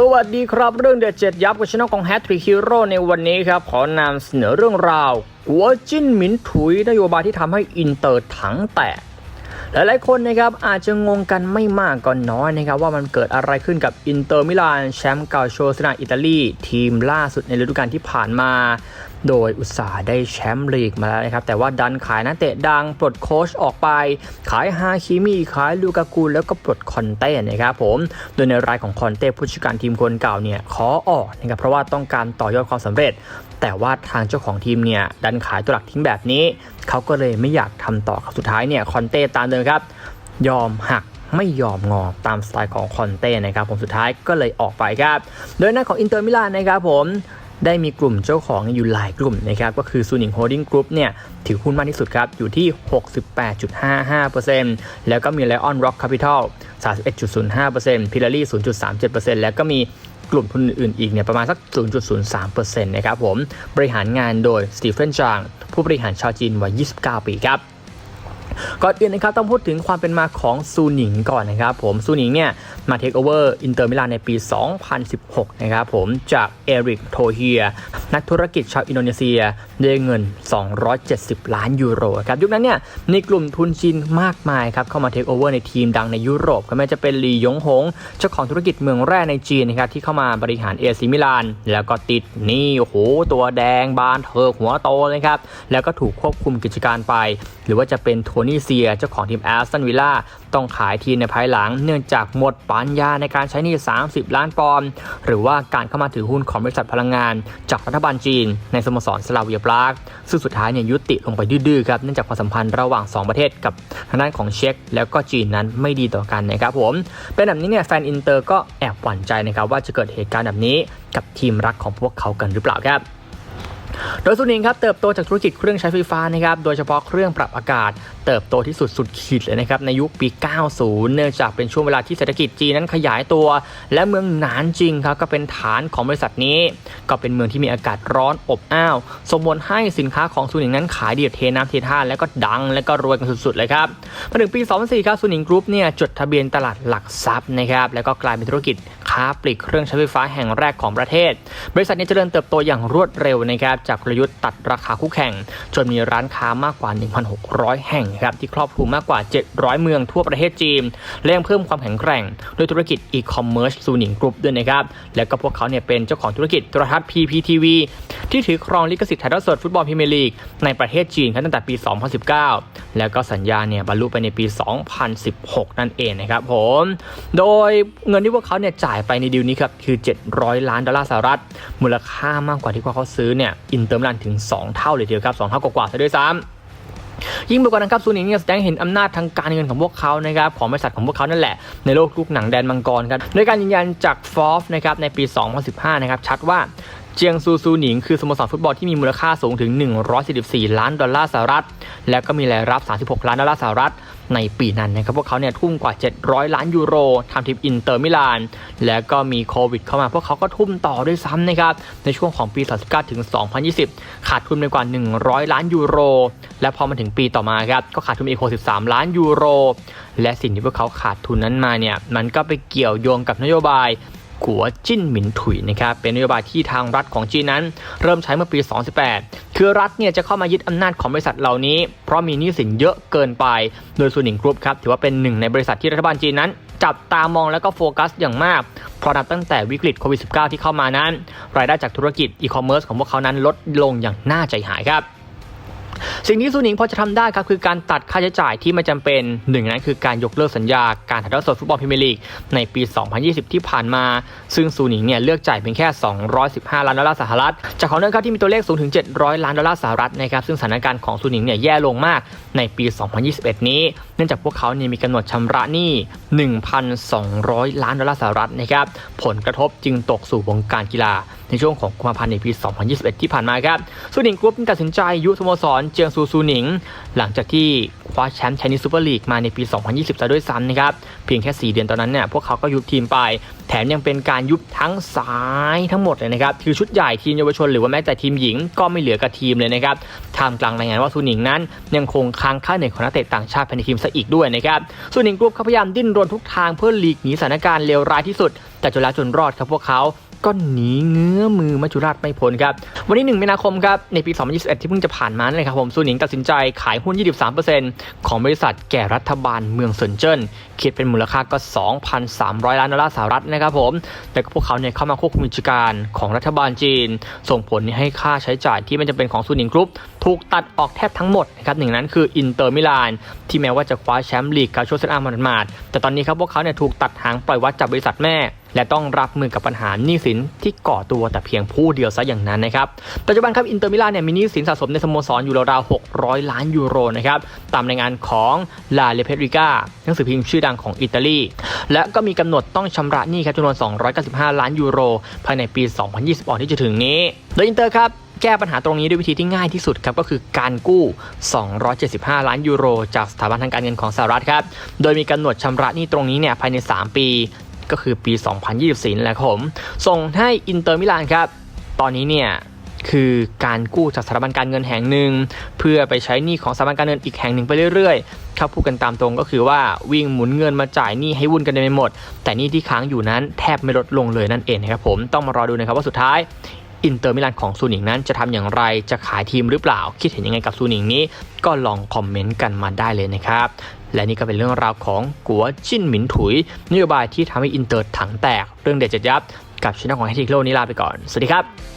สวัสดีครับเรื่องเด็ดเจ็ดยับกับช่องของแฮตทริกฮีโร่ในวันนี้ครับ ขอนำเสนอเรื่องราวกัวจิ้นหมินถุยนโยบายที่ทำให้อินเตอร์ถังแตกหลายๆคนนะครับอาจจะงงกันไม่มากก็น้อยนะครับว่ามันเกิดอะไรขึ้นกับอินเตอร์มิลานแชมป์เก่าโชว์สนาอิตาลีทีมล่าสุดในฤดูกาลที่ผ่านมา โดยอุตสาห์ได้แชมป์ลีกมาแล้วนะครับ แต่ว่าดันขายนักเตะดังปลดโค้ชออกไป ขายฮาคิมิขายลูกากูแล้วก็ปลดคอนเต้นะครับผมโดยในรายของคอนเต้ผู้จัดการทีมคนเก่าเนี่ยขอออกนะครับเพราะว่าต้องการต่อยอดความสำเร็จ แต่ว่าทางเจ้าของทีมเนี่ยดันขายตัวหลักทิ้งแบบนี้ เขาก็เลยไม่อยากทำต่อครับสุดท้ายเนี่ยคอนเต้ตามเดิมครับ ยอมหักไม่ยอมงอตามสไตล์ของคอนเต้นะครับผมสุดท้ายก็เลยออกไปครับ โดยหน้าของอินเตอร์มิลานนะครับผม ได้มีกลุ่มเจ้าของอยู่หลายกลุ่มนะครับก็คือซูนิงโฮดดิ้งกรุ๊ปเนี่ยถือหุ้นมากที่สุดครับ อยู่ที่ 68.55%แล้วก็มีไลออนร็อกแคปิตอล31.05%พิลารี่0.37%แล้วก็มีกลุ่มทุนอื่นอีกเนี่ยประมาณสัก 0.03%นะครับผม บริหารงานโดยสตีเฟนจาง ผู้บริหารชาวจีนวัย 29 ปีครับ ก่อนอื่นนะครับต้องพูดถึงความเป็นมาของซูหนิงก่อนนะครับผมซูหนิงเนี่ยมาเทคโอเวอร์อินเตอร์มิลานในปี 2016 นะครับผมจากเอริกโทเฮียนักธุรกิจชาวอินโดนีเซียด้วยเงิน 270 ล้านยูโรครับยุคนั้นเนี่ยมีกลุ่มทุนจีนมากมายครับเข้ามาเทคโอเวอร์ในทีมดังในยุโรปก็ไม่ว่าจะเป็นลียงหงเจ้าของธุรกิจเมืองแร่ในจีนนะครับที่เข้ามาบริหารเอซิมิลาน แล้วก็ติดนี่โหตัวแดงบานเธอหัวโตเลยครับแล้วก็ถูกควบคุมกิจการไป หรือว่าจะเป็นทนี่เซีย เจ้าของทีมแอสตันวิลล่าต้องขายทีมในภายหลัง เนื่องจากหมดปัญญาในการใช้หนี้ 30 ล้านปอนด์หรือว่าการเข้ามาถือหุ้นของบริษัทพลังงาน จากรัฐบาลจีน ในสโมสรสลาเวียปรากซึ่งสุดท้ายเนี่ยยุติลงไปดื้อๆครับเนื่องจากความสัมพันธ์ระหว่าง 2 ประเทศกับทางด้านของเช็กแล้วก็จีนนั้นไม่ดีต่อกันนะครับผมเป็นแบบนี้เนี่ยแฟนอินเตอร์ก็แอบหวั่นใจนะครับว่าจะเกิดเหตุการณ์แบบนี้กับทีมรักของพวกเขากันหรือเปล่าครับ โดยซูนิงครับเติบโตจากธุรกิจเครื่องใช้ไฟฟ้านะครับโดยเฉพาะเครื่องปรับอากาศ เติบโตที่สุดสุดขีดเลยนะครับในยุคปี 90 เนื่องจากเป็นช่วงเวลาที่เศรษฐกิจจีนนั้นขยายตัว และเมืองหนานจริงครับก็เป็นฐานของบริษัทนี้ ก็เป็นเมืองที่มีอากาศร้อนอบอ้าวสมบูรณ์ให้สินค้าของซูนิงนั้นขายดีเทน้ำเทท่าแล้วก็ดังและก็รวยกันสุดๆเลยครับมาถึงปี 2004ครับซูนิงกรุ๊ปเนี่ยจดทะเบียนตลาดหลักทรัพย์นะครับแล้วก็กลายเป็นธุรกิจ ค้าปลีกเครื่องใช้ไฟฟ้าแห่งแรกของประเทศ บริษัทนี้เจริญเติบโตอย่างรวดเร็วนะครับจากกลยุทธ์ตัดราคาคู่แข่ง จนมีร้านค้ามากกว่า 1,600 แห่งครับที่ครอบคลุมมากกว่า 700 เมืองทั่วประเทศจีนและยังเพิ่มความแข็งแกร่งด้วยธุรกิจอีคอมเมิร์ซซูนิงกรุ๊ปด้วยนะครับและก็พวกเขาเนี่ยเป็นเจ้าของธุรกิจโทรทัศน์ PPTV ที่ถือครองลิขสิทธิ์ถ่ายทอดสดฟุตบอลพรีเมียร์ลีกในประเทศจีนครับตั้งแต่ปี 2019 แล้วก็สัญญาเนี่ยบรรลุไปในปี 2016 นั่นเองนะครับผม โดยเงินที่พวกเขาเนี่ยจ่ายไปในดีลนี้ครับคือ 700 ล้านดอลลาร์สหรัฐ มูลค่ามากกว่าที่พวกเขาซื้อเนี่ยอินเตอร์มิลานถึง 2 เท่าเลยทีเดียวครับ 2 เท่ากว่าๆซะด้วยซ้ำยิ่งไปกว่านั้นครับซูนิงเนี่ยแสดงเห็นอำนาจทางการเงินของพวกเขานะครับของบริษัทของพวกเขานั่นแหละในโลกลูกหนังแดนมังกรครับโดยการยืนยันจากฟอฟนะครับในปี 2015 นะครับชัดว่าเจียงซูซูหนิงคือสโมสรฟุตบอลที่มีมูลค่าสูงถึง 144 ล้านดอลลาร์สหรัฐ แล้วก็มีรายรับ 36 ล้านดอลลาร์สหรัฐ ในปีนั้นนะครับพวกเขาเนี่ยทุ่มกว่า 700 ล้านยูโรทำทีมอินเตอร์มิลาน แล้วก็มีโควิดเข้ามาพวกเขาก็ทุ่มต่อด้วยซ้ำนะครับในช่วงของปี 2019 ถึง 2020 ขาดทุนไปกว่า 100 ล้านยูโร และพอมาถึงปีต่อมาครับก็ขาดทุนอีก63 ล้านยูโร และสิ่งที่พวกเขาขาดทุนนั้นมาเนี่ยมันก็ไปเกี่ยวโยงกับนโยบาย กัวจิ้นหมินถุยนะครับเป็นนโยบายที่ทางรัฐของจีนนั้น เริ่มใช้เมื่อปี 2018 คือรัฐเนี่ยจะเข้ามายึดอำนาจของบริษัทเหล่านี้ เพราะมีหนี้สินเยอะเกินไป โดยส่วนหนิงกรุ๊ปครับถือว่าเป็นหนึ่งในบริษัทที่รัฐบาลจีนนั้น จับตามองแล้วก็โฟกัสอย่างมากเพราะนับตั้งแต่วิกฤตโควิด -19 ที่เข้ามานั้น รายได้จากธุรกิจอีคอมเมิร์ซของพวกเขานั้นลดลงอย่างน่าใจหายครับสิ่งที่ซูนิงพอจะทำได้ครับคือการตัดค่าใช้จ่ายที่ไม่จำเป็นหนึ่งนั้นคือการยกเลิกสัญญาการถ่ายทอดสดฟุตบอลพรีเมียร์ลีกในปี 2020 ที่ผ่านมา ซึ่งซูนิงเนี่ยเลือกจ่ายเพียงแค่ 215 ล้านดอลลาร์สหรัฐ จากของเดิมครับที่มีตัวเลขสูงถึง 700 ล้านดอลลาร์สหรัฐนะครับซึ่งสถานการณ์ของซูนิงเนี่ยแย่ลงมากในปี 2021 นี้ เนื่องจากพวกเขาเนี่ยมีกำหนดชำระหนี้ 1,200 ล้านดอลลาร์สหรัฐนะครับผลกระทบจึงตกสู่วงการกีฬาในช่วงของกุมภาพันธ์ในปี 2021 ที่ผ่านมาครับซูนิงกรุ๊ปตัดสินใจยุสโมสรเจยงซูซูหนิง หลังจากที่คว้าแชมป์ไชนีซูเปอร์ลีกมาในปี 2020ซะด้วยซ้ำนะครับ เพียงแค่ 4 เดือนตอนนั้นเนี่ยพวกเขาก็ยุบทีมไป แถมยังเป็นการยุบทั้งสายทั้งหมดเลยนะครับ คือชุดใหญ่ทีมเยาวชนหรือว่าแม้แต่ทีมหญิงก็ไม่เหลือกับทีมเลยนะครับทามกลางรายงานว่าซูหนิงนั้น ยังคงค้างค่าเหนื่อยของนักเตะต่างชาติภายในทีมซะอีกด้วยนะครับซูหนิงกรุ๊ปเขาพยายามดิ้นรนทุกทางเพื่อหลีกหนีสถานการณ์เลวร้ายที่สุด แต่จนแล้วจนรอดครับพวกเขา ก็หนีเงื้อมือมัจจุราชไม่พ้นครับ วันที่ 1 มีนาคมครับ ในปี 2021 ที่เพิ่งจะผ่านมานั่นเลยครับผมซูหนิงตัดสินใจขายหุ้น 23%ของบริษัทแก่รัฐบาลเมืองเซินเจิ้นคิดเป็นมูลค่าก็ 2,300 ล้านดอลลาร์สหรัฐนะครับผม แต่ก็พวกเขาเนี่ยเข้ามาควบคุมกิจการของรัฐบาลจีน ส่งผลให้ค่าใช้จ่ายที่ไม่จำเป็นของซูหนิงกรุ๊ปถูกตัดออกแทบทั้งหมดนะครับหนึ่งนั้นคืออินเตอร์มิลานที่แม้ว่าจะคว้าแชมป์ลีกกาโชเซนอาร์มาดแต่ตอนนี้ครับพวกเขาเนี่ยถูกตัดหางปล่อยวัดจากบริษัทแม่ และต้องรับมือกับปัญหาหนี้สินที่ก่อตัวแต่เพียงผู้เดียวซะอย่างนั้นนะครับปัจจุบันครับอินเตอร์มิลานเนี่ยมีหนี้สินสะสมในสโมสรอยู่ราวๆ600 ล้านยูโรนะครับตามรายงานของลาเลเพริกาหนังสือพิมพ์ชื่อดังของอิตาลี และก็มีกำหนดต้องชำระหนี้ครับจำนวน 295 ล้านยูโร ภายในปี 2022 ที่จะถึงนี้ โดยอินเตอร์ครับแก้ปัญหาตรงนี้ด้วยวิธีที่ง่ายที่สุดครับก็คือการกู้ 275 ล้านยูโร จากสถาบันทางการเงินของสหรัฐครับ โดยมีกำหนดชำระหนี้ตรงนี้เนี่ยภายใน 3 ปี ก็คือปี 2024นั่นแหละครับผม ส่งให้อินเตอร์มิลานครับ ตอนนี้เนี่ยคือการกู้จากสถาบันการเงินแห่งหนึ่ง เพื่อไปใช้หนี้ของสถาบันการเงินอีกแห่งหนึ่งไปเรื่อยๆครับพูดกันตามตรงก็คือว่าวิ่งหมุนเงินมาจ่ายหนี้ให้วุ่นกันไปหมด แต่หนี้ที่ค้างอยู่นั้นแทบไม่ลดลงเลยนั่นเองนะครับผมต้องมารอดูนะครับว่าสุดท้าย อินเตอร์มิลานของซูนิงนั้นจะทำอย่างไรจะขายทีมหรือเปล่า คิดเห็นยังไงกับซูนิงนี้ ก็ลองคอมเมนต์กันมาได้เลยนะครับ และนี่ก็เป็นเรื่องราวของกัวจิ้นหมินถุยนโยบายที่ทำให้อินเตอร์ถังแตก เรื่องเด็ดเจ็ดยับ กับช่องของแฮทิกโลนี้ลาไปก่อน สวัสดีครับ